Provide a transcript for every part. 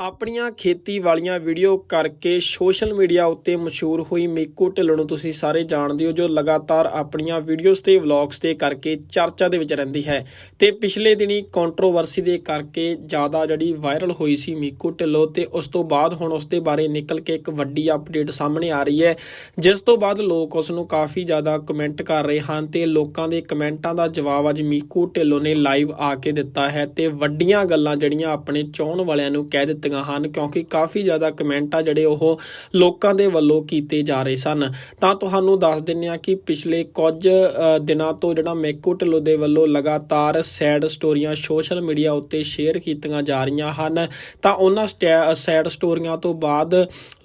ਆਪਣੀਆਂ ਖੇਤੀ ਵਾਲੀਆਂ ਵੀਡੀਓ ਕਰਕੇ ਸੋਸ਼ਲ ਮੀਡੀਆ ਉੱਤੇ ਮਸ਼ਹੂਰ ਹੋਈ ਮੀਕੂ ਢਿੱਲੋਂ ਨੂੰ ਤੁਸੀਂ ਸਾਰੇ ਜਾਣਦੇ ਹੋ, ਜੋ ਲਗਾਤਾਰ ਆਪਣੀਆਂ ਵੀਡੀਓਜ਼ ਤੇ ਵਲੌਗਸ ਤੇ ਕਰਕੇ ਚਰਚਾ ਦੇ ਵਿੱਚ ਰਹਿੰਦੀ ਹੈ। ਤੇ ਪਿਛਲੇ ਦਿਨੀ ਕੰਟਰੋਵਰਸੀ ਦੇ ਕਰਕੇ ਜ਼ਿਆਦਾ ਜਿਹੜੀ ਵਾਇਰਲ ਹੋਈ ਸੀ ਮੀਕੂ ਢਿੱਲੋਂ ਤੇ ਉਸ ਤੋਂ ਬਾਅਦ ਹੁਣ ਉਸ ਦੇ ਬਾਰੇ ਨਿਕਲ ਕੇ ਇੱਕ ਵੱਡੀ ਅਪਡੇਟ ਸਾਹਮਣੇ ਆ ਰਹੀ ਹੈ, ਜਿਸ ਤੋਂ ਬਾਅਦ ਲੋਕ ਉਸ ਨੂੰ ਕਾਫੀ ਜ਼ਿਆਦਾ ਕਮੈਂਟ ਕਰ ਰਹੇ ਹਨ ਤੇ ਲੋਕਾਂ ਦੇ ਕਮੈਂਟਾਂ ਦਾ ਜਵਾਬ ਅੱਜ ਮੀਕੂ ਢਿੱਲੋਂ ਨੇ ਲਾਈਵ ਆ ਕੇ ਦਿੱਤਾ ਹੈ ਤੇ ਵੱਡੀਆਂ ਗੱਲਾਂ ਜਿਹੜੀਆਂ ਆਪਣੇ ਚਾਹਣ ਵਾਲਿਆਂ ਨੂੰ ਕਹਿ ਦਿੱਤੀਆਂ ਹਨ, ਕਿਉਂਕਿ ਕਾਫੀ ਜ਼ਿਆਦਾ ਕਮੈਂਟ ਆ ਜਿਹੜੇ ਉਹ ਲੋਕਾਂ ਦੇ ਵੱਲੋਂ ਕੀਤੇ ਜਾ ਰਹੇ ਸਨ। ਤਾਂ ਤੁਹਾਨੂੰ ਦੱਸ ਦਿੰਨੇ ਆ ਕਿ ਪਿਛਲੇ ਕੁਝ ਦਿਨਾਂ ਤੋਂ ਜਿਹੜਾ ਮੈਕੂ ਢਿੱਲੋਂ ਦੇ ਵੱਲੋਂ ਲਗਾਤਾਰ ਸੈਡ ਸਟੋਰੀਆਂ ਸੋਸ਼ਲ ਮੀਡੀਆ ਉੱਤੇ ਸ਼ੇਅਰ ਕੀਤੀਆਂ ਜਾ ਰਹੀਆਂ ਹਨ, ਤਾਂ ਉਹਨਾਂ ਸੈਡ ਸਟੋਰੀਆਂ ਤੋਂ ਬਾਅਦ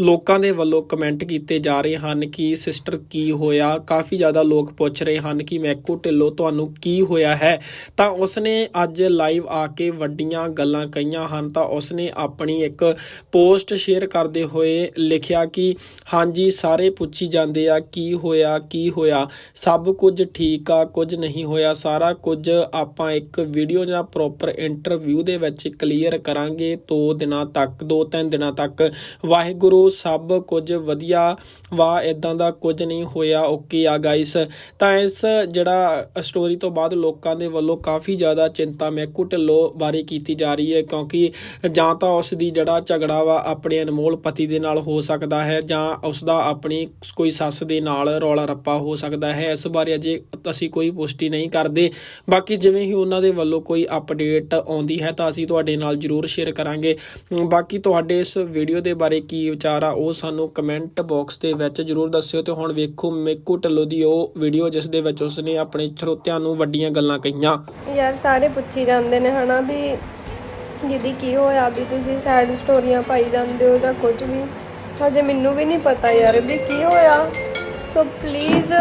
ਲੋਕਾਂ ਦੇ ਵੱਲੋਂ ਕਮੈਂਟ ਕੀਤੇ ਜਾ ਰਹੇ ਹਨ ਕਿ, ਸਿਸਟਰ, ਕੀ ਹੋਇਆ? ਕਾਫੀ ਜ਼ਿਆਦਾ ਲੋਕ ਪੁੱਛ ਰਹੇ ਹਨ ਕਿ ਮੈਕੂ ਢਿੱਲੋਂ ਤੁਹਾਨੂੰ ਕੀ ਹੋਇਆ ਹੈ। ਤਾਂ ਉਸਨੇ ਅੱਜ ਲਾਈਵ ਆ ਕੇ ਵੱਡੀਆਂ ਗੱਲਾਂ ਕਹੀਆਂ ਹਨ, ਤਾਂ ਉਸਨੇ ਆਪਣੀ ਇੱਕ ਪੋਸਟ ਸ਼ੇਅਰ ਕਰਦੇ ਹੋਏ ਲਿਖਿਆ ਕਿ ਹਾਂਜੀ, ਸਾਰੇ ਪੁੱਛੀ ਜਾਂਦੇ ਆ, ਕੀ ਹੋਇਆ ਕੀ ਹੋਇਆ? ਸਭ ਕੁਝ ਠੀਕ ਆ, ਕੁਝ ਨਹੀਂ ਹੋਇਆ, ਸਾਰਾ ਕੁਝ ਆਪਾਂ ਇੱਕ ਵੀਡੀਓ ਜਾਂ ਪ੍ਰੋਪਰ ਇੰਟਰਵਿਊ ਦੇ ਵਿੱਚ ਕਲੀਅਰ ਕਰਾਂਗੇ, ਦੋ ਦਿਨਾਂ ਤੱਕ, ਦੋ ਤਿੰਨ ਦਿਨਾਂ ਤੱਕ। ਵਾਹਿਗੁਰੂ, ਸਭ ਕੁਝ ਵਧੀਆ ਵਾ ਇਦਾਂ ਦਾ ਕੁਝ ਨਹੀਂ ਹੋਇਆ ਓਕੇ ਆ ਗਾਇਸ ਤਾਂ ਇਸ ਜਿਹੜਾ ਸਟੋਰੀ ਤੋਂ ਬਾਅਦ ਲੋਕਾਂ ਦੇ ਵੱਲੋਂ ਕਾਫੀ ਜ਼ਿਆਦਾ ਚਿੰਤਾ ਮੈਕੂ ਢਿੱਲੋਂ ਬਾਰੇ ਕੀਤੀ ਜਾ ਰਹੀ ਹੈ, ਕਿਉਂਕਿ ਜਾਂ ਤਾਂ ਉਸ ਦੀ ਜਿਹੜਾ ਝਗੜਾ ਵਾ ਆਪਣੇ ਅਨਮੋਲ ਪਤੀ ਦੇ ਨਾਲ ਹੋ ਸਕਦਾ ਹੈ ਜਾਂ ਉਸ ਦਾ ਆਪਣੀ ਕੋਈ ਸੱਸ ਦੇ ਨਾਲ ਰੌਲਾ ਰੱਪਾ ਹੋ ਸਕਦਾ ਹੈ। ਇਸ ਬਾਰੇ ਅਜੇ ਅਸੀਂ ਕੋਈ ਪੁਸ਼ਟੀ ਨਹੀਂ ਕਰਦੇ। ਬਾਕੀ ਜਿਵੇਂ ਹੀ ਉਹਨਾਂ ਦੇ ਵੱਲੋਂ ਕੋਈ ਅਪਡੇਟ ਆਉਂਦੀ ਹੈ ਤਾਂ ਅਸੀਂ ਤੁਹਾਡੇ ਨਾਲ ਜਰੂਰ ਸ਼ੇਅਰ ਕਰਾਂਗੇ। ਬਾਕੀ ਤੁਹਾਡੇ ਇਸ ਵੀਡੀਓ ਦੇ ਬਾਰੇ ਕੀ ਵਿਚਾਰ ਆ ਉਹ ਸਾਨੂੰ ਕਮੈਂਟ ਬਾਕਸ ਦੇ ਵਿੱਚ ਜਰੂਰ ਦੱਸਿਓ ਤੇ ਹੁਣ ਵੇਖੋ ਮੇਕੂ ਢਿੱਲੋਂ ਦੀ ਉਹ ਵੀਡੀਓ ਜਿਸ ਦੇ ਵਿੱਚ ਉਸਨੇ ਆਪਣੇ ਸਰੋਤਿਆਂ ਨੂੰ ਵੱਡੀਆਂ ਗੱਲਾਂ ਕਹੀਆਂ। ਯਾਰ ਸਾਰੇ ਪੁੱਛੀ ਜਾਂਦੇ ਨੇ ਹਨਾ ਵੀ ਦੀਦੀ, ਕੀ ਹੋਇਆ ਵੀ ਤੁਸੀਂ ਸੈਡ ਸਟੋਰੀਆਂ ਪਾਈ ਜਾਂਦੇ ਹੋ ਜਾਂ ਕੁਝ ਵੀ? ਹਜੇ ਮੈਨੂੰ ਵੀ ਨਹੀਂ ਪਤਾ ਯਾਰ ਵੀ ਕੀ ਹੋਇਆ। ਸੋ ਪਲੀਜ਼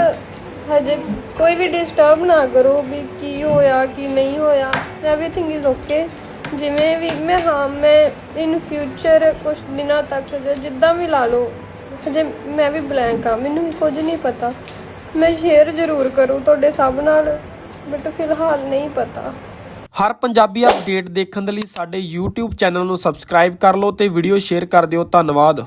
ਹਜੇ ਕੋਈ ਵੀ ਡਿਸਟਰਬ ਨਾ ਕਰੋ ਵੀ ਕੀ ਹੋਇਆ, ਕੀ ਨਹੀਂ ਹੋਇਆ। ਐਵਰੀਥਿੰਗ ਇਜ਼ ਓਕੇ ਜਿਵੇਂ ਵੀ, ਮੈਂ, ਹਾਂ, ਮੈਂ ਇਨ ਫਿਊਚਰ ਕੁਝ ਦਿਨਾਂ ਤੱਕ ਜਾਂ ਜਿੱਦਾਂ ਵੀ ਲਾ ਲਓ, ਹਜੇ ਮੈਂ ਵੀ ਬਲੈਂਕ ਆ ਮੈਨੂੰ ਕੁਝ ਨਹੀਂ ਪਤਾ। ਮੈਂ ਸ਼ੇਅਰ ਜ਼ਰੂਰ ਕਰੂੰ ਤੁਹਾਡੇ ਸਭ ਨਾਲ ਬਟ ਫਿਲਹਾਲ ਨਹੀਂ ਪਤਾ। ਹਰ ਪੰਜਾਬੀ ਅਪਡੇਟ ਦੇਖਣ ਦੇ ਲਈ ਸਾਡੇ YouTube ਚੈਨਲ ਨੂੰ ਸਬਸਕ੍ਰਾਈਬ ਕਰ ਲਓ ਤੇ ਵੀਡੀਓ ਸ਼ੇਅਰ ਕਰ ਦਿਓ। ਧੰਨਵਾਦ।